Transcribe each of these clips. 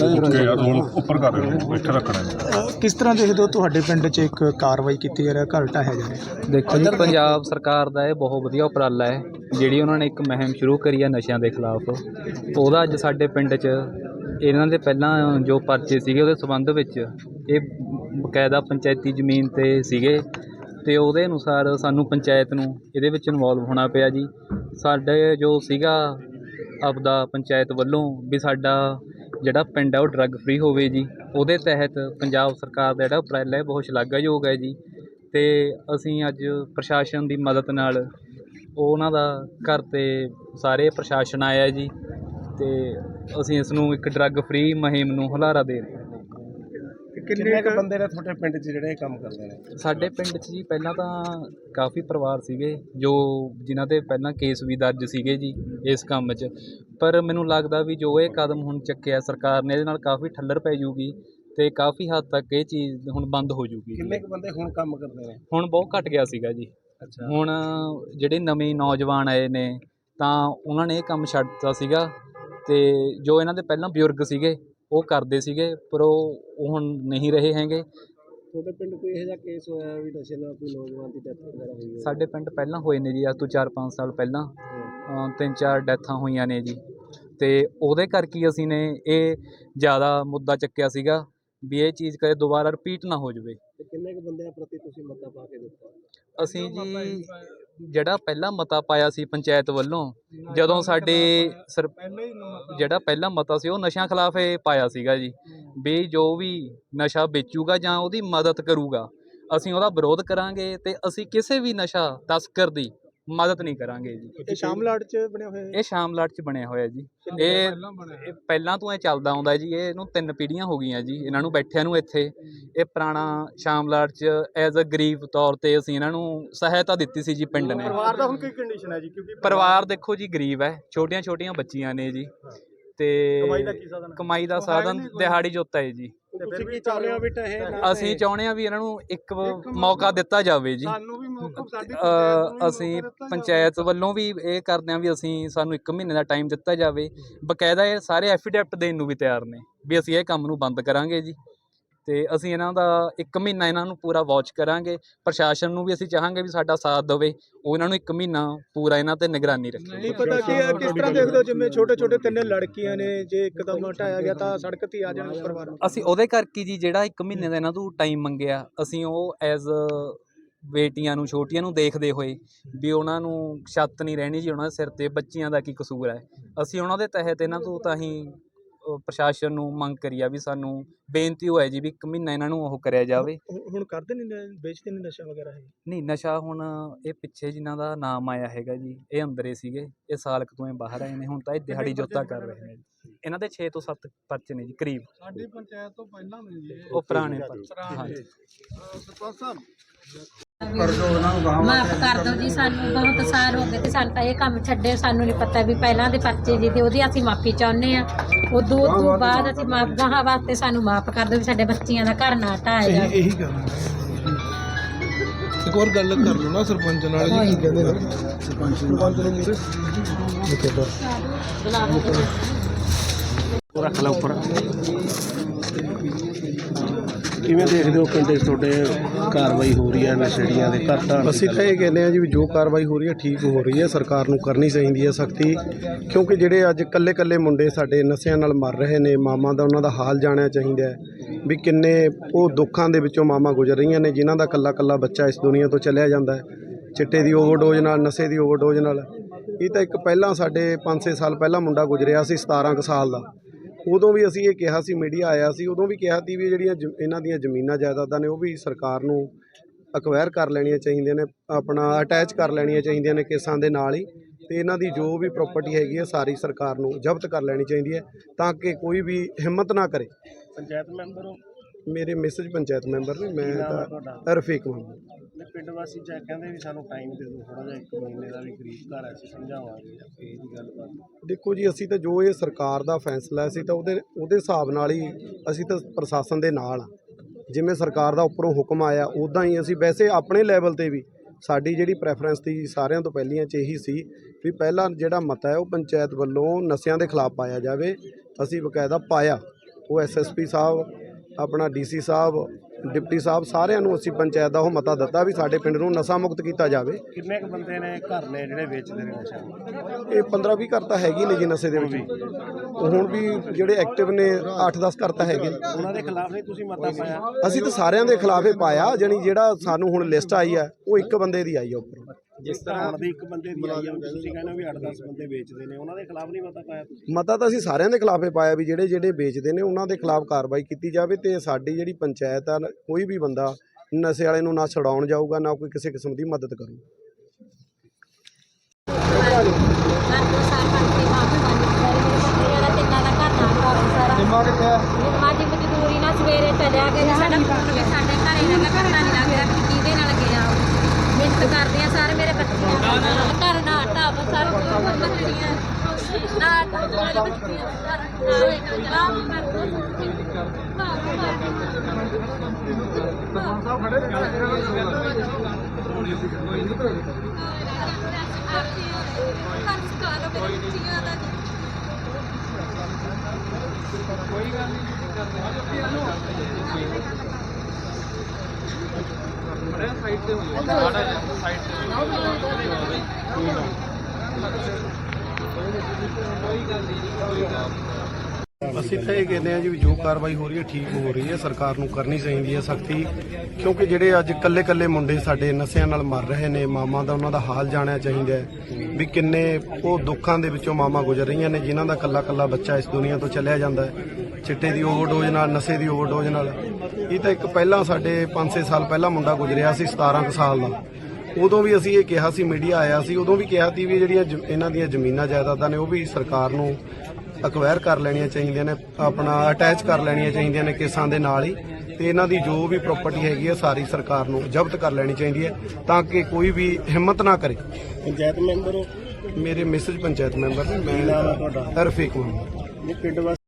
Okay ਯਾਰ role ਉੱਪਰ ਕਰ ਰਹੇ ਹੋ ਇੱਥੇ ਰੱਖਣਾ ਹੈ। ਕਿਸ ਤਰ੍ਹਾਂ ਦੇਖਦੇ ਹੋ ਤੁਹਾਡੇ ਪਿੰਡ 'ਚ ਇੱਕ ਕਾਰਵਾਈ ਕੀਤੀ ਜਾ ਰਹੀ ਹੈ ਘਰ ਢਾਹਿਆ ਜਾ ਰਿਹਾ ਦੇਖੋ ਜੀ ਪੰਜਾਬ ਸਰਕਾਰ ਦਾ ਇਹ ਬਹੁਤ ਵਧੀਆ ਉਪਰਾਲਾ ਹੈ ਜਿਹੜੀ ਉਹਨਾਂ ਨੇ ਇੱਕ ਮੁਹਿੰਮ ਸ਼ੁਰੂ ਕਰੀ ਹੈ ਨਸ਼ਿਆਂ ਦੇ ਖਿਲਾਫ। ਉਹਦਾ ਅੱਜ ਸਾਡੇ ਪਿੰਡ 'ਚ ਇਹਨਾਂ ਦੇ ਪਹਿਲਾਂ ਜੋ ਪਰਚੇ ਸੀਗੇ ਉਹਦੇ ਸਬੰਧ ਵਿੱਚ ਇਹ ਬਕਾਇਦਾ ਪੰਚਾਇਤੀ ਜ਼ਮੀਨ ਤੇ ਸੀਗੇ। ਤੇ ਉਹਦੇ ਅਨੁਸਾਰ ਸਾਨੂੰ ਪੰਚਾਇਤ ਨੂੰ ਇਹਦੇ ਵਿੱਚ ਇਨਵੋਲਵ ਹੋਣਾ ਪਿਆ ਜੀ। ਸਾਡੇ ਜੋ ਸੀਗਾ ਆਪਦਾ ਪੰਚਾਇਤ ਵੱਲੋਂ ਵੀ ਸਾਡਾ ਜਿਹੜਾ ਪਿੰਡ ਹੈ ਉਹ ਡਰੱਗ ਫਰੀ ਹੋਵੇ ਜੀ। ਉਹਦੇ ਤਹਿਤ ਪੰਜਾਬ ਸਰਕਾਰ ਦਾ ਜਿਹੜਾ ਉਪਰਾਲਾ ਹੈ, ਬਹੁਤ ਸ਼ਲਾਘਾਯੋਗ ਹੈ ਜੀ। ਅਤੇ ਅਸੀਂ ਅੱਜ ਪ੍ਰਸ਼ਾਸਨ ਦੀ ਮਦਦ ਨਾਲ ਉਹਨਾਂ ਦਾ ਘਰ ਤੇ ਸਾਰੇ ਪ੍ਰਸ਼ਾਸਨ ਆਇਆ ਜੀ। ਅਤੇ ਅਸੀਂ ਇਸ ਨੂੰ ਇੱਕ ਡਰੱਗ ਫਰੀ ਮੁਹਿੰਮ ਨੂੰ ਹੁਲਾਰਾ ਦੇ ਰਹੇ ਕਿੰਨੇ ਕੁ ਬੰਦੇ ਨੇ ਤੁਹਾਡੇ ਪਿੰਡ 'ਚ ਜਿਹੜੇ ਇਹ ਕੰਮ ਕਰਦੇ ਨੇ? ਸਾਡੇ ਪਿੰਡ 'ਚ ਜੀ ਪਹਿਲਾਂ ਤਾਂ ਕਾਫੀ ਪਰਿਵਾਰ ਸੀਗੇ ਜੋ ਜਿਨ੍ਹਾਂ ਤੇ ਪਹਿਲਾਂ ਕੇਸ ਵੀ ਦਰਜ ਸੀਗੇ ਜੀ ਇਸ ਕੰਮ 'ਚ। ਪਰ ਮੈਨੂੰ ਲੱਗਦਾ ਵੀ ਜੋ ਇਹ ਕਦਮ ਹੁਣ ਚੱਕਿਆ ਸਰਕਾਰ ਨੇ ਇਹਦੇ ਨਾਲ ਕਾਫੀ ਠੱਲਰ ਪੈ ਜੂਗੀ ਤੇ ਕਾਫੀ ਹੱਦ ਤੱਕ ਇਹ ਚੀਜ਼ ਹੁਣ ਬੰਦ ਹੋ ਜੂਗੀ ਕਿੰਨੇ ਕੁ ਬੰਦੇ ਹੁਣ ਕੰਮ ਕਰਦੇ ਨੇ? ਹੁਣ ਬਹੁਤ ਘਟ ਗਿਆ ਸੀਗਾ ਜੀ। ਅੱਛਾ। ਹੁਣ ਜਿਹੜੇ ਨਵੇਂ ਨੌਜਵਾਨ ਆਏ ਨੇ ਤਾਂ ਉਹਨਾਂ ਨੇ ਇਹ ਕੰਮ ਛੱਡ ਦਿੱਤਾ ਸੀਗਾ ਤੇ ਜੋ ਇਹਨਾਂ ਦੇ ਪਹਿਲਾਂ ਬਜ਼ੁਰਗ ਸੀਗੇ ਉਹ ਕਰਦੇ ਸੀਗੇ ਪਰ ਉਹ ਹੁਣ ਨਹੀਂ ਰਹੇ ਹੈਗੇ। ਤੁਹਾਡੇ ਪਿੰਡ ਕੋਈ ਇਹੋ ਜਿਹਾ ਕੇਸ ਹੋਇਆ ਵੀ ਨਸ਼ੇ ਨਾਲ ਕੋਈ ਨੌਜਵਾਨ ਦੀ ਡੈਥ ਵਗੈਰਾ ਹੋਈ ਹੈ ਸਾਡੇ ਪਿੰਡ ਪਹਿਲਾਂ ਹੋਏ ਨੇ ਜੀ ਅੱਜ ਤੋਂ 4-5 ਸਾਲ ਪਹਿਲਾਂ। ਤਿੰਨ ਚਾਰ ਡੈਥਾਂ ਹੋਈਆਂ ਨੇ ਜੀ। ਤੇ ਉਹਦੇ ਕਰਕੇ ਅਸੀਂ ਨੇ ਇਹ ਜ਼ਿਆਦਾ ਮੁੱਦਾ ਚੱਕਿਆ ਸੀਗਾ ਵੀ ਇਹ ਚੀਜ਼ ਕਦੇ ਦੁਬਾਰਾ ਰਿਪੀਟ ਨਾ ਹੋ ਜਾਵੇ। ਤੇ ਕਿੰਨੇ ਕੁ ਬੰਦਿਆਂ ਪ੍ਰਤੀ ਤੁਸੀਂ ਮਤਾ ਪਾ ਕੇ ਦਿੱਤਾ? ਅਸੀਂ ਜੀ ਜਿਹੜਾ ਪਹਿਲਾ ਮਤਾ ਪਾਇਆ ਸੀ ਪੰਚਾਇਤ ਵੱਲੋਂ ਜਦੋਂ ਸਾਡੇ ਸਰ ਜਿਹੜਾ ਪਹਿਲਾ ਮਤਾ ਸੀ ਉਹ ਨਸ਼ਿਆਂ ਖਿਲਾਫ ਇਹ ਪਾਇਆ ਸੀਗਾ ਜੀ। ਵੀ ਜੋ ਵੀ ਨਸ਼ਾ ਵੇਚੂਗਾ ਜਾਂ ਉਹਦੀ ਮਦਦ ਕਰੂਗਾ ਅਸੀਂ ਉਹਦਾ ਵਿਰੋਧ ਕਰਾਂਗੇ ਤੇ ਅਸੀਂ ਕਿਸੇ ਵੀ ਨਸ਼ਾ ਤਸਕਰ ਦੀ ਮਦਦ ਨਹੀਂ ਕਰਾਂਗੇ ਜੀ। ਇਹ ਸ਼ਾਮਲਾਟ 'ਚ ਬਣਿਆ ਹੋਇਆ ਹੈ? ਇਹ ਸ਼ਾਮਲਾਟ ਚ ਬਣਿਆ ਹੋਇਆ ਜੀ। ਇਹ ਇਹ ਪਹਿਲਾਂ ਤੋਂ ਇਹ ਚੱਲਦਾ ਆਉਂਦਾ ਜੀ। ਇਹ ਇਹਨੂੰ ਤਿੰਨ ਪੀੜ੍ਹੀਆਂ ਹੋ ਗਈਆਂ ਜੀ ਇਹਨਾਂ ਨੂੰ ਬੈਠਿਆਂ ਨੂੰ ਇੱਥੇ। ਇਹ ਪੁਰਾਣਾ ਸ਼ਾਮਲਾਟ ਚ ਐਜ਼ ਅ ਗਰੀਬ ਤੌਰ ਤੇ ਅਸੀਂ ਇਹਨਾਂ ਨੂੰ ਸਹਾਇਤਾ ਦਿੱਤੀ ਸੀ ਜੀ ਪਿੰਡ ਨੇ। ਪਰਿਵਾਰ ਦਾ ਹੁਣ ਕੀ ਕੰਡੀਸ਼ਨ ਹੈ ਜੀ? ਕਿਉਂਕਿ ਪਰਿਵਾਰ ਦੇਖੋ ਜੀ ਗਰੀਬ ਹੈ ਛੋਟੀਆਂ ਛੋਟੀਆਂ ਬੱਚੀਆਂ ਨੇ ਜੀ। ਤੇ ਕਮਾਈ ਦਾ ਸਾਧਨ ਦਿਹਾੜੀ ਜੋਤਾ ਹੈ ਜੀ। ਤੁਸੀਂ ਕੀ ਚਾਹੁੰਦੇ ਹੋ ਵੀ ਇਹ ਨਾ ਅਸੀਂ ਚਾਹੁੰਦੇ ਹਾਂ ਵੀ ਇਹਨਾਂ ਨੂੰ ਇੱਕ ਮੌਕਾ ਦਿੱਤਾ ਜਾਵੇ ਜੀ। ਸਾਨੂੰ ਵੀ ਅ, ਅਸੀਂ ਪੰਚਾਇਤ ਵੱਲੋਂ ਵੀ ਇਹ ਕਰਦੇ ਹਾਂ ਵੀ ਅਸੀਂ ਸਾਨੂੰ 1 ਮਹੀਨੇ ਦਾ ਟਾਈਮ ਦਿੱਤਾ ਜਾਵੇ। ਬਕਾਇਦਾ ਇਹ ਸਾਰੇ ਐਫੀਡੈਵਿਟ ਦੇਣ ਨੂੰ ਵੀ ਤਿਆਰ ਨੇ ਵੀ ਅਸੀਂ ਇਹ ਕੰਮ ਨੂੰ ਬੰਦ ਕਰਾਂਗੇ ਜੀ। ਤੇ ਅਸੀਂ ਇਹਨਾਂ ਦਾ 1 ਮਹੀਨਾ ਇਹਨਾਂ ਨੂੰ ਪੂਰਾ ਵਾਚ ਕਰਾਂਗੇ। ਪ੍ਰਸ਼ਾਸਨ ਨੂੰ ਵੀ ਅਸੀਂ ਚਾਹਾਂਗੇ ਵੀ ਸਾਡਾ ਸਾਥ ਦੇਵੇ। ਉਹ ਇਹਨਾਂ ਨੂੰ 1 ਮਹੀਨਾ ਪੂਰਾ ਇਹਨਾਂ ਤੇ ਨਿਗਰਾਨੀ ਰੱਖੇ। ਨਹੀਂ ਪਤਾ ਕਿ ਇਹ ਕਿਸ ਤਰ੍ਹਾਂ ਦੇਖਦੇ ਹੋ ਜਿਵੇਂ ਛੋਟੇ ਛੋਟੇ ਤਿੰਨ ਲੜਕੀਆਂ ਨੇ ਜੇ ਇੱਕਦਮ ਹਟਾਇਆ ਗਿਆ ਤਾਂ ਸੜਕ ਤੇ ਹੀ ਆ ਜਾਣ ਪਰਿਵਾਰ ਅਸੀਂ ਉਹਦੇ ਕਰਕੇ ਜੀ ਜਿਹੜਾ 1 ਮਹੀਨੇ ਦਾ ਇਹਨਾਂ ਤੋਂ ਟਾਈਮ ਮੰਗਿਆ ਅਸੀਂ ਉਹ ਐਜ਼ ਬੇਟੀਆਂ ਨੂੰ ਛੋਟੀਆਂ ਨੂੰ ਦੇਖਦੇ ਹੋਏ ਵੀ ਉਹਨਾਂ ਨੂੰ ਛੱਤ ਨਹੀਂ ਰਹਿਣੀ ਜੀ ਉਹਨਾਂ ਦੇ ਸਿਰ ਤੇ ਬੱਚੀਆਂ ਦਾ ਕੀ ਕਸੂਰ ਹੈ। ਅਸੀਂ ਉਹਨਾਂ ਦੇ ਤਹਿਤ ਇਹਨਾਂ ਤੋਂ ਤਾਂ ਹੀ ਪ੍ਰਸ਼ਾਸਨ ਨੂੰ ਮੰਗ ਕਰੀ ਆ ਵੀ ਸਾਨੂੰ ਬੇਨਤੀ ਹੋਇਆ ਜੀ ਵੀ 1 ਮਹੀਨਾ ਇਹਨਾਂ ਨੂੰ ਉਹ ਕਰਿਆ ਜਾਵੇ। ਹੁਣ ਕਰਦੇ ਨਹੀਂ ਨੇ ਵੇਚਦੇ ਨਹੀਂ ਨਸ਼ਾ ਵਗੈਰਾ ਹੈ ਨਹੀਂ ਨਸ਼ਾ ਹੁਣ ਇਹ ਪਿੱਛੇ ਜਿਨ੍ਹਾਂ ਦਾ ਨਾਮ ਆਇਆ ਹੈਗਾ ਜੀ ਇਹ ਅੰਦਰੇ ਸੀਗੇ ਇਹ ਸਾਲਕ ਤੋਂ ਇਹ ਬਾਹਰ ਆਏ ਨੇ ਹੁਣ ਤਾਂ ਇਹ ਦਿਹਾੜੀ ਜੋਤਾ ਕਰ ਰਹੇ ਨੇ। ਜੀ। ਇਹਨਾਂ ਦੇ 6 ਤੋਂ 7 ਪਰਚੇ ਨੇ ਜੀ ਕਰੀਬ। ਸਾਡੀ ਪੰਚਾਇਤ ਤੋਂ ਪਹਿਲਾਂ ਨਹੀਂ ਜੀ ਉਹ ਪੁਰਾਣੇ ਪਰਚੇ। ਹਾਂਜੀ। ਸਰਪੰਚ ਸਾਹਿਬ ਮਾਫ ਕਰ ਦਿਓ ਜੀ ਸਾਨੂੰ ਬਹੁਤ ਸਾਲ ਹੋ ਗਏ ਤੇ ਸਾਨੂੰ ਤਾਂ ਇਹ ਕੰਮ ਛੱਡੇ ਸਾਨੂੰ ਨਹੀਂ ਪਤਾ ਵੀ ਪਹਿਲਾਂ ਦੇ ਪਰਚੇ ਜੀ ਤੇ ਉਹਦੀ ਅਸੀਂ ਮਾਫੀ ਚਾਹੁੰਦੇ ਆ ਉਦੋਂ ਤੋਂ ਬਾਅਦ ਅਸੀਂ ਮਾਫ ਗਾਹਾਂ ਵਾਸਤੇ ਸਾਨੂੰ ਮਾਫ ਕਰ ਦਿਓ ਵੀ ਸਾਡੇ ਬੱਚੀਆਂ ਦਾ ਘਰ ਨਾ ਢਾਇਆ ਜਾਵੇ। ਇਹੀ ਗੱਲ ਇੱਕ ਹੋਰ ਗੱਲ ਕਰ ਲਓ ਨਾ ਸਰਪੰਚ ਨਾਲ ਜੀ ਕੀ ਕਹਿੰਦੇ ਨੇ? ਸਰਪੰਚ ਨੂੰ ਮੂਰੇ ਰੱਖ ਲਾ ਉੱਪਰ। ਕਿਵੇਂ ਦੇਖਦੇ ਹੋ ਪਿੰਡ 'ਚ ਤੁਹਾਡੇ ਕਾਰਵਾਈ ਹੋ ਰਹੀ ਹੈ ਨਸ਼ੇੜੀਆਂ ਦੇ ਘਰ ਅਸੀਂ ਤਾਂ ਇਹ ਕਹਿੰਦੇ ਆ ਜੀ ਵੀ ਜੋ ਕਾਰਵਾਈ ਹੋ ਰਹੀ ਹੈ ਠੀਕ ਹੋ ਰਹੀ ਹੈ ਸਰਕਾਰ ਨੂੰ ਕਰਨੀ ਚਾਹੀਦੀ ਹੈ ਸਖਤੀ ਕਿਉਂਕਿ ਜਿਹੜੇ ਅੱਜ ਕੱਲੇ ਕੱਲੇ ਮੁੰਡੇ ਸਾਡੇ ਨਸ਼ਿਆਂ ਨਾਲ ਮਰ ਰਹੇ ਨੇ ਮਾਮਾ ਦਾ ਉਹਨਾਂ ਦਾ ਹਾਲ ਜਾਣਿਆ ਚਾਹੀਦਾ ਹੈ ਵੀ ਕਿੰਨੇ ਉਹ ਦੁੱਖਾਂ ਦੇ ਵਿੱਚੋਂ ਮਾਮਾ ਗੁਜ਼ਰ ਰਹੀਆਂ ਨੇ ਜਿਨ੍ਹਾਂ ਦਾ ਕੱਲਾ ਕੱਲਾ ਬੱਚਾ ਇਸ ਦੁਨੀਆ ਤੋਂ ਚਲਿਆ ਜਾਂਦਾ ਹੈ। ਚਿੱਟੇ ਦੀ ਓਵਰਡੋਜ਼ ਨਾਲ ਨਸ਼ੇ ਦੀ ਓਵਰਡੋਜ਼ ਨਾਲ। ਇਹ ਤਾਂ ਇੱਕ ਪਹਿਲਾਂ ਸਾਡੇ 5-6 ਸਾਲ ਪਹਿਲਾਂ ਮੁੰਡਾ ਗੁਜ਼ਰਿਆ ਸੀ 17 ਕੁ ਸਾਲ ਦਾ। ਉਦੋਂ ਵੀ ਅਸੀਂ ਇਹ ਕਿਹਾ ਸੀ, ਮੀਡੀਆ ਆਇਆ ਸੀ, ਉਦੋਂ ਵੀ ਕਿਹਾ ਸੀ ਵੀ ਜਿਹੜੀਆਂ ਜ- ਇਹਨਾਂ ਦੀਆਂ ਜ਼ਮੀਨਾਂ ਜਾਇਦਾਦਾਂ ਨੇ ਉਹ ਵੀ ਸਰਕਾਰ ਨੂੰ ਅਕਵਾਇਰ ਕਰ ਲੈਣੀਆਂ ਚਾਹੀਦੀਆਂ ਨੇ, ਆਪਣਾ ਅਟੈਚ ਕਰ ਲੈਣੀਆਂ ਚਾਹੀਦੀਆਂ ਨੇ ਕੇਸਾਂ ਦੇ ਨਾਲ ਹੀ ਤੇ ਇਹਨਾਂ ਦੀ ਜੋ ਵੀ ਪ੍ਰਾਪਰਟੀ ਹੈਗੀ ਹੈ, ਸਾਰੀ ਸਰਕਾਰ ਨੂੰ ਜ਼ਬਤ ਕਰ ਲੈਣੀ ਚਾਹੀਦੀ ਹੈ ਤਾਂ ਕਿ ਕੋਈ ਵੀ ਹਿੰਮਤ ਨਾ ਕਰੇ। ਪੰਚਾਇਤ ਮੈਂਬਰ ਹੋ? ਮੇਰੇ ਮੈਸੇਜ ਪੰਚਾਇਤ ਮੈਂਬਰ ਨੇ ਮੈਂ ਤਾਂ ਰਫੀਕ ਮੁਹੰਮਦ ਪਿੰਡ ਵਾਸੀ ਚਾਹ ਕਹਿੰਦੇ ਵੀ ਸਾਨੂੰ ਟਾਈਮ ਦੇ ਦਿਓ ਥੋੜਾ ਜਿਹਾ ਇੱਕ ਮਹੀਨੇ ਦਾ ਵੀ ਕਰੀਬ ਘਰ ਅਸੀਂ ਸਮਝਾਵਾਂਗੇ ਇਹ ਦੀ ਗੱਲਬਾਤ ਦੇਖੋ ਜੀ ਅਸੀਂ ਤਾਂ ਜੋ ਇਹ ਸਰਕਾਰ ਦਾ ਫੈਸਲਾ ਸੀ ਤਾਂ ਉਹਦੇ ਉਹਦੇ ਹਿਸਾਬ ਨਾਲ ਹੀ ਅਸੀਂ ਤਾਂ ਪ੍ਰਸ਼ਾਸਨ ਦੇ ਨਾਲ ਆ। ਜਿਵੇਂ ਸਰਕਾਰ ਦਾ ਉੱਪਰੋਂ ਹੁਕਮ ਆਇਆ ਉਦਾਂ ਹੀ ਅਸੀਂ ਵੈਸੇ ਆਪਣੇ ਲੈਵਲ ਤੇ ਵੀ ਸਾਡੀ ਜਿਹੜੀ ਪ੍ਰੈਫਰੈਂਸ ਸੀ ਸਾਰਿਆਂ ਤੋਂ ਪਹਿਲੀਆਂ 'ਚ ਇਹੀ ਸੀ ਵੀ ਪਹਿਲਾ ਜਿਹੜਾ ਮਤਾ ਹੈ ਉਹ ਪੰਚਾਇਤ ਵੱਲੋਂ ਨਸ਼ਿਆਂ ਦੇ ਖਿਲਾਫ ਪਾਇਆ ਜਾਵੇ ਅਸੀਂ ਬਕਾਇਦਾ ਪਾਇਆ। ਉਹ ਐਸਐਸਪੀ ਸਾਹਿਬ ਆਪਣਾ ਡੀਸੀ ਸਾਹਿਬ ਡਿਪਟੀ ਸਾਹਿਬ ਸਾਰਿਆਂ ਨੂੰ ਅਸੀਂ ਪੰਚਾਇਤ ਦਾ ਉਹ ਮਤਾ ਦਿੱਤਾ ਵੀ ਸਾਡੇ ਪਿੰਡ ਨੂੰ ਨਸ਼ਾ ਮੁਕਤ ਕੀਤਾ ਜਾਵੇ। ਕਿੰਨੇ ਕੁ ਬੰਦੇ ਨੇ ਘਰ ਨੇ ਜਿਹੜੇ ਵੇਚਦੇ ਨੇ ਨਸ਼ਾ? ਇਹ 15 20 ਘਰ ਤਾਂ ਹੈਗੇ ਨੇ ਜੀ ਨਸ਼ੇ ਦੇ ਵਿੱਚ। ਹੁਣ ਵੀ ਜਿਹੜੇ ਐਕਟਿਵ ਨੇ 8-10 ਘਰ ਤਾਂ ਹੈਗੇ ਉਹਨਾਂ ਦੇ ਖਿਲਾਫ ਨਹੀਂ ਤੁਸੀਂ ਮਤਾ ਪਾਇਆ? ਅਸੀਂ ਤਾਂ ਸਾਰਿਆਂ ਦੇ ਖਿਲਾਫ ਹੀ ਪਾਇਆ ਜਾਣੀ ਜਿਹੜਾ ਸਾਨੂੰ ਹੁਣ ਲਿਸਟ ਆਈ ਹੈ ਉਹ ਇੱਕ ਬੰਦੇ ਦੀ ਆਈ ਹੈ ਉੱਪਰ। ਜਿਸ ਤਰ੍ਹਾਂ ਹੁਣ ਦੀ ਇੱਕ ਬੰਦੇ ਦੀ ਆਈ ਆ ਤੁਸੀਂ ਕਹਿੰਦੇ ਹੋ ਵੀ 8-10 ਬੰਦੇ ਵੇਚਦੇ ਨੇ ਉਹਨਾਂ ਦੇ ਖਿਲਾਫ ਨਹੀਂ ਮਤਾ ਪਾਇਆ ਤੁਸੀਂ? ਮਤਾ ਤਾਂ ਅਸੀਂ ਸਾਰਿਆਂ ਦੇ ਖਿਲਾਫ ਹੀ ਪਾਇਆ ਵੀ ਜਿਹੜੇ ਜਿਹੜੇ ਵੇਚਦੇ ਨੇ ਉਹਨਾਂ ਦੇ ਖਿਲਾਫ ਕਾਰਵਾਈ ਕੀਤੀ ਜਾਵੇ ਤੇ ਸਾਡੀ ਜਿਹੜੀ ਪੰਚਾਇਤ ਆ ਕੋਈ ਵੀ ਬੰਦਾ ਨਸ਼ੇ ਵਾਲੇ ਨੂੰ ਨਾ ਛਡਾਉਣ ਜਾਊਗਾ ਨਾ ਕੋਈ ਕਿਸੇ ਕਿਸਮ ਦੀ ਮਦਦ ਕਰੂ। ਘਰ ਨਿੰਮਾ ਕਿੱਥੇ ਆ? ਨਿੰਮਾ ਦੀ ਮਜ਼ਦੂਰੀ ਨਾਲ ਸਵੇਰੇ ਚਲਿਆ ਗਿਆ ਸਾਡਾ ਫੋਨ ਵੀ ਸਾਡੇ ਘਰੇ ਲੱਗਾ ਪਤਾ ਨਹੀਂ ਲੱਗ ਰਿਹਾ ਕਿ ਕਿਹਦੇ ਨਾਲ ਗਿਆ ਉਹ। ਮਿਹਨਤ ਕਰਦੇ ਆ ਸਾਰੇ ਮੇਰੇ ਬੱਚੀਆਂ ਘਰ ਨਾ ਢਾਬ ਸਾਰਾ ਕੁਝ ਬੱਚੀਆਂ ਨਾ ਢਾਬ ਬੱਚੀਆਂ ਨਾ ਅਸੀਂ ਤਾਂ ਇਹ ਕਹਿੰਦੇ ਆ ਜੀ ਵੀ ਜੋ ਕਾਰਵਾਈ ਹੋ ਰਹੀ ਹੈ, ਠੀਕ ਹੋ ਰਹੀ ਹੈ, ਸਰਕਾਰ ਨੂੰ ਕਰਨੀ ਚਾਹੀਦੀ ਹੈ ਸਖਤੀ, ਕਿਉਂਕਿ ਜਿਹੜੇ ਅੱਜ ਕੱਲੇ ਕੱਲੇ ਮੁੰਡੇ ਸਾਡੇ ਨਸ਼ਿਆਂ ਨਾਲ ਮਰ ਰਹੇ ਨੇ, ਮਾਮਾ ਦਾ ਉਹਨਾਂ ਦਾ ਹਾਲ ਜਾਣਿਆ ਚਾਹੀਦਾ ਹੈ, ਵੀ ਕਿੰਨੇ ਉਹ ਦੁੱਖਾਂ ਦੇ ਵਿੱਚੋਂ ਮਾਮਾ ਗੁਜ਼ਰ ਰਹੀਆਂ ਨੇ, ਜਿਨ੍ਹਾਂ ਦਾ ਕੱਲਾ ਕੱਲਾ ਬੱਚਾ ਇਸ ਦੁਨੀਆ ਤੋਂ ਚਲਿਆ ਜਾਂਦਾ ਹੈ, ਚਿੱਟੇ ਦੀ ਓਵਰਡੋਜ਼ ਨਾਲ, ਨਸ਼ੇ ਦੀ ਓਵਰਡੋਜ਼ ਨਾਲ। ਇਹ ਤਾਂ ਇੱਕ ਪਹਿਲਾਂ ਸਾਡੇ 5-6 ਸਾਲ ਪਹਿਲਾਂ ਮੁੰਡਾ ਗੁਜ਼ਰਿਆ ਸੀ 17 ਕੁ ਸਾਲ ਦਾ। ਉਦੋਂ ਵੀ ਅਸੀਂ ਇਹ ਕਿਹਾ ਸੀ ਮੀਡੀਆ ਆਇਆ ਸੀ ਉਦੋਂ ਵੀ ਕਿਹਾ ਸੀ ਵੀ ਜਿਹੜੀਆਂ ਇਹਨਾਂ ਦੀਆਂ ਜ਼ਮੀਨਾਂ ਜਾਇਦਾਦਾਂ ਨੇ ਉਹ ਵੀ ਸਰਕਾਰ ਨੂੰ ਅਕਵਾਇਰ ਕਰ ਲੈਣੀਆਂ ਚਾਹੀਦੀਆਂ ਨੇ ਆਪਣਾ ਅਟੈਚ ਕਰ ਲੈਣੀਆਂ ਚਾਹੀਦੀਆਂ ਨੇ ਕੇਸਾਂ ਦੇ ਨਾਲ ਹੀ। ਤੇ ਇਹਨਾਂ ਦੀ ਜੋ ਵੀ ਪ੍ਰਾਪਰਟੀ ਹੈਗੀ ਹੈ ਸਾਰੀ ਸਰਕਾਰ ਨੂੰ ਜ਼ਬਤ ਕਰ ਲੈਣੀ ਚਾਹੀਦੀ ਹੈ ਤਾਂ ਕਿ ਕੋਈ ਵੀ ਹਿੰਮਤ ਨਾ ਕਰੇ। ਪੰਚਾਇਤ ਮੈਂਬਰ ਹੋ? ਮੇਰੇ ਮੈਸੇਜ ਪੰਚਾਇਤ ਮੈਂਬਰ ਨੇ ਮੈਂ ਤੁਹਾਡਾ? ਰਫੀਕ ਮੁਹੰਮਦ ਇਹ ਪਿੰਡ ਵਾਸੀ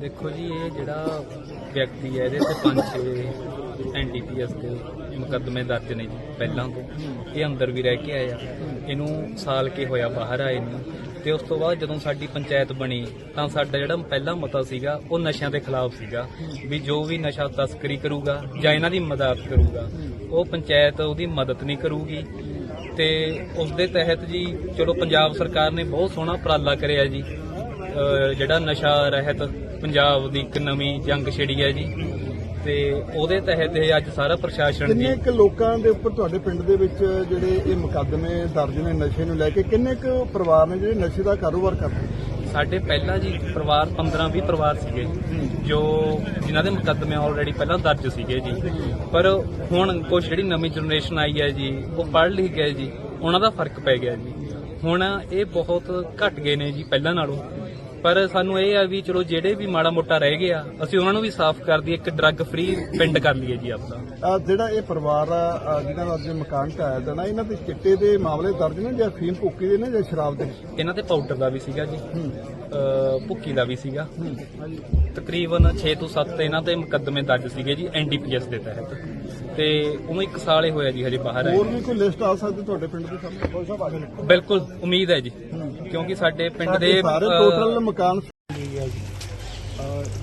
ਦੇਖੋ ਜੀ, ਇਹ ਜਿਹੜਾ ਵਿਅਕਤੀ ਹੈ, ਇਹਦੇ ਤੇ ਪੰਜ ਛੇ ਐਨਡੀਪੀਐਸ ਦੇ ਮੁਕੱਦਮੇ ਦਰਜ ਨੇ ਜੀ, ਪਹਿਲਾਂ ਤੋਂ। ਇਹ ਅੰਦਰ ਵੀ ਰਹਿ ਕੇ ਆਇਆ। ਇਹਨੂੰ ਸਾਲ ਕੇ ਹੋਇਆ, ਬਾਹਰ ਆਏ ਨੂੰ। ਤੇ ਉਸ ਤੋਂ ਬਾਅਦ ਜਦੋਂ ਸਾਡੀ ਪੰਚਾਇਤ ਬਣੀ, ਤਾਂ ਸਾਡਾ ਜਿਹੜਾ ਪਹਿਲਾ ਮਤਾ ਸੀਗਾ, ਉਹ ਨਸ਼ਿਆਂ ਦੇ ਖਿਲਾਫ ਸੀਗਾ। ਵੀ ਜੋ ਵੀ ਨਸ਼ਾ ਤਸਕਰੀ ਕਰੂਗਾ ਜਾਂ ਇਹਨਾਂ ਦੀ ਮਦਦ ਕਰੂਗਾ, ਉਹ ਪੰਚਾਇਤ ਉਹਦੀ ਮਦਦ ਨਹੀਂ ਕਰੂਗੀ। ਤੇ ਉਸ ਦੇ ਤਹਿਤ ਜੀ, ਚਲੋ ਪੰਜਾਬ ਸਰਕਾਰ ਨੇ ਬਹੁਤ ਸੋਹਣਾ ਉਪਰਾਲਾ ਕਰਿਆ ਜੀ। ਜਿਹੜਾ ਨਸ਼ਾ ਰਹਿਤ ਪੰਜਾਬ ਦੀ ਇੱਕ ਨਵੀਂ ਜੰਗ ਛਿੜੀ ਹੈ ਜੀ। ਤੇ ਉਹਦੇ ਤਹਿਤ ਇਹ ਅੱਜ ਸਾਰਾ ਪ੍ਰਸ਼ਾਸਨ ਜੀ ਕਿੰਨੇ ਕੁ ਲੋਕਾਂ ਦੇ ਉੱਪਰ ਤੁਹਾਡੇ ਪਿੰਡ ਦੇ ਵਿੱਚ ਜਿਹੜੇ ਇਹ ਮੁਕੱਦਮੇ ਦਰਜ ਨੇ ਨਸ਼ੇ ਨੂੰ ਲੈ ਕੇ ਕਿੰਨੇ ਕੁ ਪਰਿਵਾਰ ਨੇ ਜਿਹੜੇ ਨਸ਼ੇ ਦਾ ਕਾਰੋਬਾਰ ਕਰਦੇ? ਸਾਡੇ ਪਹਿਲਾਂ ਜੀ ਪਰਿਵਾਰ 15-20 ਪਰਿਵਾਰ ਸੀਗੇ ਜੋ ਜਿਨ੍ਹਾਂ ਦੇ ਮੁਕੱਦਮੇ ਆਲਰੇਡੀ ਪਹਿਲਾਂ ਦਰਜ ਸੀਗੇ ਜੀ। ਪਰ ਹੁਣ ਕੁਝ ਜਿਹੜੀ ਨਵੀਂ ਜਨਰੇਸ਼ਨ ਆਈ ਹੈ ਜੀ ਉਹ ਪੜ੍ਹ ਲਿਖ ਗਏ ਜੀ ਉਹਨਾਂ ਦਾ ਫ਼ਰਕ ਪੈ ਗਿਆ ਜੀ। ਹੁਣ ਇਹ ਬਹੁਤ ਘਟ ਗਏ ਨੇ ਜੀ ਪਹਿਲਾਂ ਨਾਲੋਂ। ਪਰ ਸਾਨੂੰ ਇਹ ਆ ਵੀ ਚਲੋ ਜਿਹੜੇ ਵੀ ਮਾੜਾ ਮੋਟਾ ਰਹਿ ਗਿਆ ਅਸੀਂ ਉਹਨਾਂ ਨੂੰ ਵੀ ਸਾਫ਼ ਕਰ ਦਈਏ ਇੱਕ ਡਰੱਗ ਫ੍ਰੀ ਪਿੰਡ ਕਰ ਲਈਏ ਜੀ ਆਪਦਾ। ਆਹ ਜਿਹੜਾ ਇਹ ਪਰਿਵਾਰ ਆ ਜਿਹਨਾਂ ਦਾ ਅੱਜ ਮਕਾਨ ਢਾਇਆ ਦੇਣਾ ਇਹਨਾਂ ਦੇ ਚਿੱਟੇ ਦੇ ਮਾਮਲੇ ਦਰਜ ਨੇ ਜਾਂ ਫੀਮ ਭੁੱਕੀ ਦੇ ਨੇ ਜਾਂ ਸ਼ਰਾਬ ਦੇ? ਇਹਨਾਂ ਤੇ ਪਾਊਡਰ ਦਾ ਵੀ ਸੀਗਾ ਜੀ। ਅਹ ਭੁੱਕੀ ਦਾ ਵੀ ਸੀਗਾ। ਤਕਰੀਬਨ 6 ਤੋਂ 7 ਇਹਨਾਂ ਤੇ ਮੁਕੱਦਮੇ ਦਰਜ ਸੀਗੇ ਜੀ ਐਨਡੀਪੀਐਸ ਦੇ ਤਹਿਤ। ਤੇ ਉਹਨੂੰ 1 ਸਾਲ ਹੀ ਹੋਇਆ ਜੀ ਹਜੇ ਬਾਹਰ ਆਏ। ਹੋਰ ਵੀ ਕੋਈ ਲਿਸਟ ਆ ਸਕਦੀ ਤੁਹਾਡੇ ਪਿੰਡ ਦੇ ਸਾਹਮਣੇ? ਬਿਲਕੁਲ ਉਮੀਦ ਹੈ ਜੀ। ਕਿਉਂਕਿ ਸਾਡੇ ਪਿੰਡ ਦੇ ਸਾਰੇ ਟੋਟਲ ਮਕਾਨ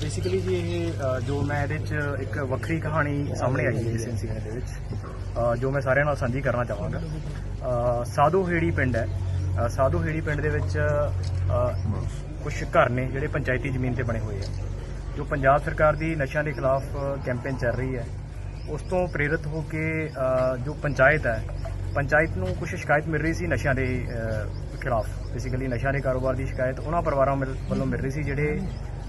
ਬੇਸਿਕਲੀ ਜੀ ਇਹ ਜੋ ਮੈਂ ਇਹਦੇ 'ਚ ਇੱਕ ਵੱਖਰੀ ਕਹਾਣੀ ਸਾਹਮਣੇ ਆਈ ਹੈ ਇਸ ਇਨਸੀਡੈਂਟ ਦੇ ਵਿੱਚ ਜੋ ਮੈਂ ਸਾਰਿਆਂ ਨਾਲ ਸਾਂਝੀ ਕਰਨਾ ਚਾਹਾਂਗਾ। ਸਾਧੂ ਹੇੜੀ ਪਿੰਡ ਹੈ। ਸਾਧੂ ਹੇੜੀ ਪਿੰਡ ਦੇ ਵਿੱਚ ਕੁਝ ਘਰ ਨੇ ਜਿਹੜੇ ਪੰਚਾਇਤੀ ਜ਼ਮੀਨ ਤੇ ਬਣੇ ਹੋਏ ਆ ਜੋ ਪੰਜਾਬ ਸਰਕਾਰ ਦੀ ਨਸ਼ਿਆਂ ਦੇ ਖਿਲਾਫ ਕੈਂਪੇਨ ਚੱਲ ਰਹੀ ਹੈ ਉਸ ਤੋਂ ਪ੍ਰੇਰਿਤ ਹੋ ਕੇ ਜੋ ਪੰਚਾਇਤ ਹੈ ਪੰਚਾਇਤ ਨੂੰ ਕੁਝ ਸ਼ਿਕਾਇਤ ਮਿਲ ਰਹੀ ਸੀ ਨਸ਼ਿਆਂ ਦੇ ਖਿਲਾਫ। ਬੇਸਿਕਲੀ ਨਸ਼ਿਆਂ ਦੇ ਕਾਰੋਬਾਰ ਦੀ ਸ਼ਿਕਾਇਤ ਉਹਨਾਂ ਪਰਿਵਾਰਾਂ ਮਿਲ- ਵੱਲੋਂ ਮਿਲ ਰਹੀ ਸੀ ਜਿਹੜੇ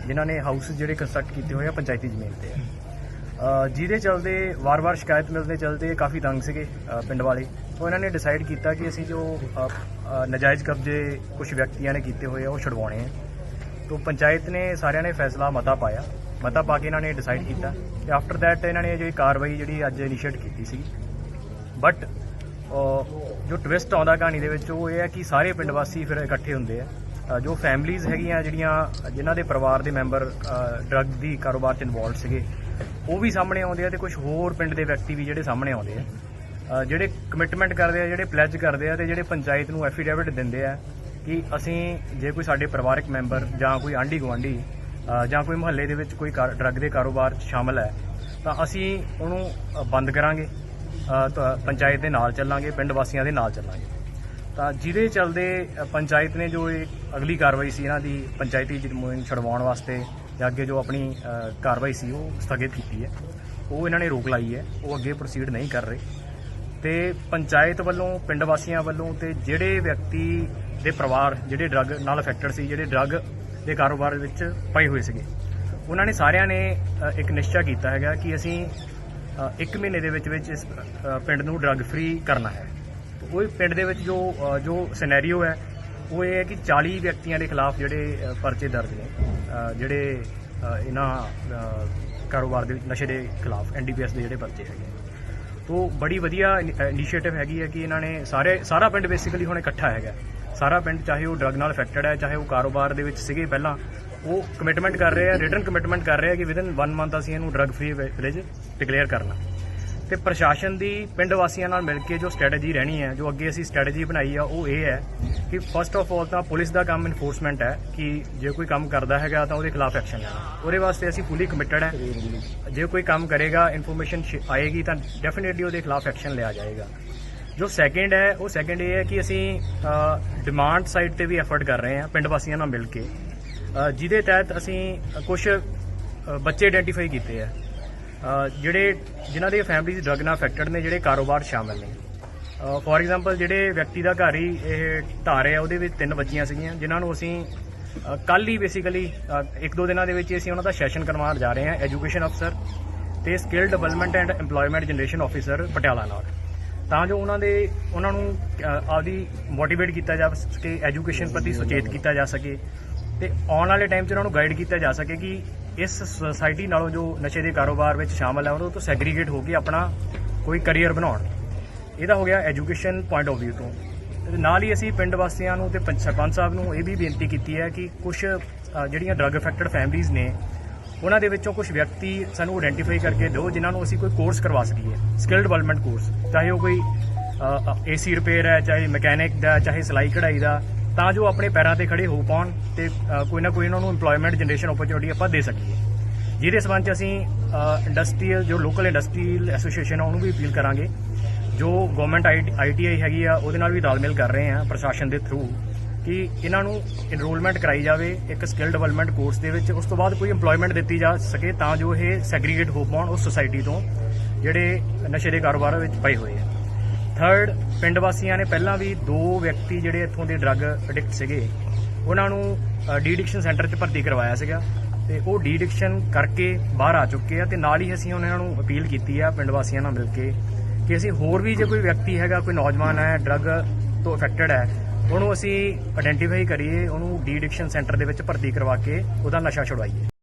ਜਿਨ੍ਹਾਂ ਨੇ ਹਾਊਸ ਜਿਹੜੇ ਕੰਸਟਰਕਟ ਕੀਤੇ ਹੋਏ ਆ ਪੰਚਾਇਤੀ ਜ਼ਮੀਨ ਤੇ। ਆ ਜਿਹਦੇ ਚਲਦੇ ਵਾਰ-ਵਾਰ ਸ਼ਿਕਾਇਤ ਮਿਲਦੇ ਚਲਦੇ ਕਾਫੀ ਤੰਗ ਸੀਗੇ ਪਿੰਡ ਵਾਲੇ। ਤੋਂ ਇਹਨਾਂ ਨੇ ਡਿਸਾਈਡ ਕੀਤਾ ਕਿ ਅਸੀਂ ਜੋ ਅ, ਨਾਜਾਇਜ਼ ਕਬਜ਼ੇ ਕੁਝ ਵਿਅਕਤੀਆਂ ਨੇ ਕੀਤੇ ਹੋਏ ਆ ਉਹ ਛੁਡਵਾਉਣੇ ਆ। ਤੋਂ ਪੰਚਾਇਤ ਨੇ ਸਾਰਿਆਂ ਨੇ ਫੈਸਲਾ ਮਤਾ ਪਾਇਆ। ਮਤਾ ਪਾ ਕੇ ਇਹਨਾਂ ਨੇ ਡਿਸਾਈਡ ਕੀਤਾ ਤੇ ਆਫਟਰ ਦੈਟ ਇਹਨਾਂ ਨੇ ਜਿਹੜੀ ਕਾਰਵਾਈ ਜਿਹੜੀ ਅੱਜ ਇਨੀਸ਼ੀਏਟ ਕੀਤੀ ਸੀ ਬਟ ਜੋ ਟਵਿਸਟ ਆਉਂਦਾ ਕਹਾਣੀ ਦੇ ਵਿੱਚ ਉਹ ਇਹ ਹੈ ਕਿ ਸਾਰੇ ਪਿੰਡ ਵਾਸੀ ਫਿਰ ਇਕੱਠੇ ਹੁੰਦੇ ਆ। ਜੋ ਫੈਮਲੀਆਂ ਹੈਗੀਆਂ ਜਿਹੜੀਆਂ, ਜਿਨ੍ਹਾਂ ਦੇ ਪਰਿਵਾਰ ਦੇ ਮੈਂਬਰ ਡਰੱਗ ਦੀ ਕਾਰੋਬਾਰ 'ਚ ਇਨਵੋਲਡ ਸੀਗੇ, ਉਹ ਵੀ ਸਾਹਮਣੇ ਆਉਂਦੇ ਆ ਤੇ ਕੁਝ ਹੋਰ ਪਿੰਡ ਦੇ ਵਿਅਕਤੀ ਵੀ ਜਿਹੜੇ ਸਾਹਮਣੇ ਆਉਂਦੇ ਆ। ਜਿਹੜੇ ਕਮਿਟਮੈਂਟ ਕਰਦੇ ਆ, ਜਿਹੜੇ ਪਲੈਜ ਕਰਦੇ ਆ ਤੇ ਜਿਹੜੇ ਪੰਚਾਇਤ ਨੂੰ ਐਫੀਡੇਵਿਟ ਦਿੰਦੇ ਆ ਕਿ ਅਸੀਂ ਜੇ ਕੋਈ ਸਾਡੇ ਪਰਿਵਾਰਕ ਮੈਂਬਰ ਜਾਂ ਕੋਈ ਆਂਢੀ ਗੁਆਂਢੀ ਜਾਂ ਕੋਈ ਮੁਹੱਲੇ ਦੇ ਵਿੱਚ ਕੋਈ ਡਰੱਗ ਦੇ ਕਾਰੋਬਾਰ 'ਚ ਸ਼ਾਮਲ ਹੈ, ਤਾਂ ਅਸੀਂ ਉਹਨੂੰ ਬੰਦ ਕਰਾਂਗੇ ਪੰਚਾਇਤ ਦੇ ਨਾਲ ਚੱਲਾਂਗੇ, ਪਿੰਡ ਵਾਸੀਆਂ ਦੇ ਨਾਲ ਚੱਲਾਂਗੇ। ਤਾਂ ਜਿਹਦੇ ਚਲਦੇ ਪੰਚਾਇਤ ਨੇ ਜੋ ਇਹ ਅਗਲੀ ਕਾਰਵਾਈ ਸੀ ਇਹਨਾਂ ਦੀ, ਪੰਚਾਇਤੀ ਮੁਹਿੰਮ ਛਡਵਾਉਣ ਵਾਸਤੇ ਜਾਂ ਅੱਗੇ ਜੋ ਆਪਣੀ ਕਾਰਵਾਈ ਸੀ ਉਹ ਸਥਗਿਤ ਕੀਤੀ ਹੈ, ਉਹ ਇਹਨਾਂ ਨੇ ਰੋਕ ਲਾਈ ਹੈ, ਉਹ ਅੱਗੇ ਪ੍ਰੋਸੀਡ ਨਹੀਂ ਕਰ ਰਹੇ। ਤੇ ਪੰਚਾਇਤ ਵੱਲੋਂ, ਪਿੰਡ ਵਾਸੀਆਂ ਵੱਲੋਂ ਤੇ ਜਿਹੜੇ ਵਿਅਕਤੀ ਦੇ ਪਰਿਵਾਰ, ਜਿਹੜੇ ਡਰੱਗ ਨਾਲ ਅਫੈਕਟਡ ਸੀ, ਜਿਹੜੇ ਡਰੱਗ ਦੇ ਕਾਰੋਬਾਰ ਵਿੱਚ ਪਏ ਹੋਏ ਸੀਗੇ। ਉਹਨਾਂ ਨੇ ਸਾਰਿਆਂ ਨੇ ਇੱਕ ਨਿਸ਼ਚਾ ਕੀਤਾ ਹੈਗਾ ਕਿ ਅਸੀਂ ਇੱਕ ਮਹੀਨੇ ਦੇ ਵਿੱਚ ਵਿੱਚ ਇਸ ਪਿੰਡ ਨੂੰ ਡਰੱਗ ਫ੍ਰੀ ਕਰਨਾ ਹੈ। ਉਹ ਪਿੰਡ ਦੇ ਵਿੱਚ ਜੋ ਜੋ ਸਿਨੈਰੀਓ ਹੈ, ਉਹ ਇਹ ਹੈ ਕਿ 40 ਵਿਅਕਤੀਆਂ ਦੇ ਖਿਲਾਫ ਜਿਹੜੇ ਪਰਚੇ ਦਰਜ ਨੇ ਜਿਹੜੇ ਇਹਨਾਂ ਕਾਰੋਬਾਰ ਦੇ ਵਿੱਚ ਨਸ਼ੇ ਦੇ ਖਿਲਾਫ ਐਨਡੀਪੀਐਸ ਦੇ ਜਿਹੜੇ ਪਰਚੇ ਹੈਗੇ। ਤੋ ਬੜੀ ਵਧੀਆ ਇਨੀਸ਼ੀਏਟਿਵ ਹੈਗੀ ਹੈ ਕਿ ਇਹਨਾਂ ਨੇ ਸਾਰੇ, ਸਾਰਾ ਪਿੰਡ ਬੇਸਿਕਲੀ ਹੁਣ ਇਕੱਠਾ ਹੈਗਾ। ਸਾਰਾ ਪਿੰਡ ਚਾਹੇ ਉਹ ਡਰਗ ਨਾਲ ਅਫੈਕਟਡ ਹੈ, ਚਾਹੇ ਉਹ ਕਾਰੋਬਾਰ ਦੇ ਵਿੱਚ ਸੀਗੇ ਪਹਿਲਾਂ, ਉਹ ਕਮਿਟਮੈਂਟ ਕਰ ਰਹੇ ਆ ਰਿਟਰਨ ਕਮਿਟਮੈਂਟ ਕਰ ਰਹੇ ਆ ਕਿ ਵਿਦਨ 1 ਮੰਥ ਅਸੀਂ ਇਹਨੂੰ ਡਰਗ ਫ੍ਰੀ ਵਿਲੇਜ ਡਿਕਲੇਅਰ ਕਰਨਾ। ਤੇ ਪ੍ਰਸ਼ਾਸਨ ਦੀ ਪਿੰਡ ਵਾਸੀਆਂ ਨਾਲ ਮਿਲ ਕੇ ਜੋ ਸਟ੍ਰੈਟਜੀ ਰਹਿਣੀ ਹੈ, ਜੋ ਅੱਗੇ ਅਸੀਂ ਸਟ੍ਰੈਟਜੀ ਬਣਾਈ ਆ, ਉਹ ਇਹ ਹੈ ਕਿ ਫਸਟ ਆਫ ਆਲ ਤਾਂ ਪੁਲਿਸ ਦਾ ਕੰਮ ਇਨਫੋਰਸਮੈਂਟ ਹੈ ਕਿ ਜੇ ਕੋਈ ਕੰਮ ਕਰਦਾ ਹੈਗਾ ਤਾਂ ਉਹਦੇ ਖਿਲਾਫ ਐਕਸ਼ਨ ਲੈਣਾ। ਉਹਦੇ ਵਾਸਤੇ ਅਸੀਂ ਫੁੱਲੀ ਕਮਿਟਡ ਹੈ। ਜੇ ਕੋਈ ਕੰਮ ਕਰੇਗਾ ਇਨਫੋਰਮੇਸ਼ਨ ਆਏਗੀ ਤਾਂ ਡੈਫੀਨਿਟਲੀ ਉਹਦੇ ਖਿਲਾਫ ਐਕਸ਼ਨ ਲਿਆ ਜਾਏਗਾ। ਜੋ ਸੈਕੰਡ ਹੈ ਉਹ ਸੈਕੰਡ ਇਹ ਹੈ ਕਿ ਅਸੀਂ ਡਿਮਾਂਡ ਸਾਈਡ ਤੇ ਵੀ ਐਫਰਟ ਕਰ ਰਹੇ ਹਾਂ ਪਿੰਡ ਵਾਸੀਆਂ ਨਾਲ ਮਿਲ ਕੇ। ਜਿਹਦੇ ਤਹਿਤ ਅਸੀਂ ਕੁਝ ਬੱਚੇ ਆਇਡੈਂਟੀਫਾਈ ਕੀਤੇ ਆ। ਅ, ਜਿਹੜੇ ਜਿਨ੍ਹਾਂ ਦੀ ਫੈਮਿਲੀਜ਼ ਡਰਗ ਨਾਲ ਅਫੈਕਟਡ ਨੇ ਜਿਹੜੇ ਕਾਰੋਬਾਰ 'ਚ ਸ਼ਾਮਲ ਨੇ। ਫੋਰ ਐਗਜ਼ਾਮਪਲ ਜਿਹੜੇ ਵਿਅਕਤੀ ਦਾ ਘਰ ਹੀ ਇਹ ਢਾਹ ਰਿਹਾ ਉਹਦੇ ਵਿੱਚ ਤਿੰਨ ਬੱਚੀਆਂ ਸੀਗੀਆਂ ਜਿਨ੍ਹਾਂ ਨੂੰ ਅਸੀਂ ਕੱਲ ਹੀ ਬੇਸਿਕਲੀ ਇੱਕ ਦੋ ਦਿਨਾਂ ਦੇ ਵਿੱਚ ਹੀ ਅਸੀਂ ਉਹਨਾਂ ਦਾ ਸੈਸ਼ਨ ਕਰਵਾਉਣ ਜਾ ਰਹੇ ਹਾਂ ਐਜੂਕੇਸ਼ਨ ਅਫਸਰ ਤੇ skill development and EMPLOYMENT generation officer Patiala ਨਾਲ। ਤਾਂ ਜੋ ਉਹਨਾਂ ਦੇ ਉਹਨਾਂ ਨੂੰ ਅ, ਆਪਦੀ ਮੋਟੀਵੇਟ ਕੀਤਾ ਜਾ ਸਕੇ ਐਜੂਕੇਸ਼ਨ ਪ੍ਰਤੀ ਸੁਚੇਤ ਕੀਤਾ ਜਾ ਸਕੇ ਤੇ ਆਉਣ ਵਾਲੇ ਟਾਈਮ 'ਚ ਉਹਨਾਂ ਨੂੰ ਗਾਈਡ ਕੀਤਾ ਜਾ ਸਕੇ ਕਿ ਇਸ ਸੁਸਾਇਟੀ ਨਾਲੋਂ ਜੋ ਨਸ਼ੇ ਦੇ ਕਾਰੋਬਾਰ ਵਿੱਚ ਸ਼ਾਮਲ ਹੈ ਉਹਨਾਂ ਤੋਂ ਸੈਗਰੀਗੇਟ ਹੋ ਕੇ ਆਪਣਾ ਕੋਈ ਕੈਰੀਅਰ ਬਣਾਉਣ। ਇਹਦਾ ਹੋ ਗਿਆ ਐਜੂਕੇਸ਼ਨ ਪੁਆਇੰਟ ਆਫ View ਤੋਂ। ਤੇ ਨਾਲ ਹੀ ਅਸੀਂ ਪਿੰਡ ਵਾਸੀਆਂ ਨੂੰ ਤੇ ਪੰਚ- ਸਰਪੰਚ ਸਾਹਿਬ ਨੂੰ ਇਹ ਵੀ ਬੇਨਤੀ ਕੀਤੀ ਹੈ ਕਿ ਕੁਝ ਜਿਹੜੀਆਂ ਡਰੱਗ ਅਫੈਕਟਡ ਫੈਮਲੀਆਂ ਨੇ ਉਹਨਾਂ ਦੇ ਵਿੱਚੋਂ ਕੁਝ ਵਿਅਕਤੀ ਸਾਨੂੰ ਆਇਡੈਂਟੀਫਾਈ ਕਰਕੇ ਦਿਓ ਜਿਨ੍ਹਾਂ ਨੂੰ ਅਸੀਂ ਕੋਈ ਕੋਰਸ ਕਰਵਾ ਸਕੀਏ ਸਕਿੱਲ ਡਿਵੈਲਪਮੈਂਟ ਕੋਰਸ ਚਾਹੇ ਉਹ ਕੋਈ ਏਸੀ ਰਿਪੇਅਰ ਹੈ, ਚਾਹੇ ਮਕੈਨਿਕ ਦਾ, ਚਾਹੇ ਸਿਲਾਈ ਕਢਾਈ ਦਾ, ਤਾਂ ਜੋ ਆਪਣੇ ਪੈਰਾਂ ਤੇ ਖੜੇ ਹੋ ਪਾਉਣ ਤੇ ਕੋਈ ਨਾ ਕੋਈ ਉਹਨਾਂ ਨੂੰ EMPLOYMENT ਜਨਰੇਸ਼ਨ ਓਪਰਚੁਨਿਟੀ ਆਪਾਂ ਦੇ ਸਕੀਏ। ਜਿਹਦੇ ਸਬੰਧ ਚ ਅਸੀਂ ਇੰਡਸਟਰੀਅਲ ਜੋ ਲੋਕਲ ਇੰਡਸਟਰੀਅਲ ਐਸੋਸੀਏਸ਼ਨ ਆ, ਉਹਨੂੰ ਵੀ ਅਪੀਲ ਕਰਾਂਗੇ। ਜੋ ਗਵਰਨਮੈਂਟ ਆਈਟੀਆਈ ਹੈਗੀ ਆ, ਉਹਦੇ ਨਾਲ ਵੀ ਤਾਲਮੇਲ ਕਰ ਰਹੇ ਆ ਪ੍ਰਸ਼ਾਸਨ ਦੇ ਥਰੂ ਕਿ ਇਹਨਾਂ ਨੂੰ ਇਨਰੋਲਮੈਂਟ ਕਰਾਈ ਜਾਵੇ, ਇੱਕ ਸਕਿੱਲ ਡਿਵੈਲਪਮੈਂਟ ਕੋਰਸ ਦੇ ਵਿੱਚ, ਉਸ ਤੋਂ ਬਾਅਦ ਕੋਈ EMPLOYMENT ਦਿੱਤੀ ਜਾ ਸਕੇ ਤਾਂ ਜੋ ਇਹ ਸੈਗਰੀਗੇਟ ਹੋ ਪਾਉਣ ਉਸ ਸੁਸਾਇਟੀ ਤੋਂ, ਜਿਹੜੇ ਨਸ਼ੇ ਦੇ ਕਾਰੋਬਾਰ ਵਿੱਚ ਪਏ ਹੋਏ ਆ। ਥਰਡ ਪਿੰਡ ਵਾਸੀਆਂ ਨੇ ਪਹਿਲਾਂ ਵੀ ਦੋ ਵਿਅਕਤੀ ਜਿਹੜੇ ਇੱਥੋਂ ਦੇ ਡਰੱਗ ਐਡਿਕਟ ਸੀਗੇ, ਉਹਨਾਂ ਨੂੰ ਡੀਡਿਕਸ਼ਨ ਸੈਂਟਰ 'ਚ ਭਰਤੀ ਕਰਵਾਇਆ ਸੀਗਾ ਤੇ ਉਹ ਡੀਡਿਕਸ਼ਨ ਕਰਕੇ ਬਾਹਰ ਆ ਚੁੱਕੇ ਆ ਤੇ ਨਾਲ ਹੀ ਅਸੀਂ ਉਹਨਾਂ ਨੂੰ ਅਪੀਲ ਕੀਤੀ ਆ, ਪਿੰਡ ਵਾਸੀਆਂ ਨਾਲ ਮਿਲ ਕੇ, ਕਿ ਅਸੀਂ ਹੋਰ ਵੀ ਜੇ ਕੋਈ ਵਿਅਕਤੀ ਹੈਗਾ, ਕੋਈ ਨੌਜਵਾਨ ਹੈ ਡਰੱਗ ਤੋਂ ਅਫੈਕਟਡ ਹੈ ਉਹਨੂੰ ਅਸੀਂ ਆਇਡੈਂਟੀਫਾਈ ਕਰੀਏ, ਉਹਨੂੰ ਡੀ ਐਡਿਕਸ਼ਨ ਸੈਂਟਰ ਦੇ ਵਿੱਚ ਭਰਤੀ ਕਰਵਾ ਕੇ ਉਹਦਾ ਨਸ਼ਾ ਛੁਡਵਾਈਏ।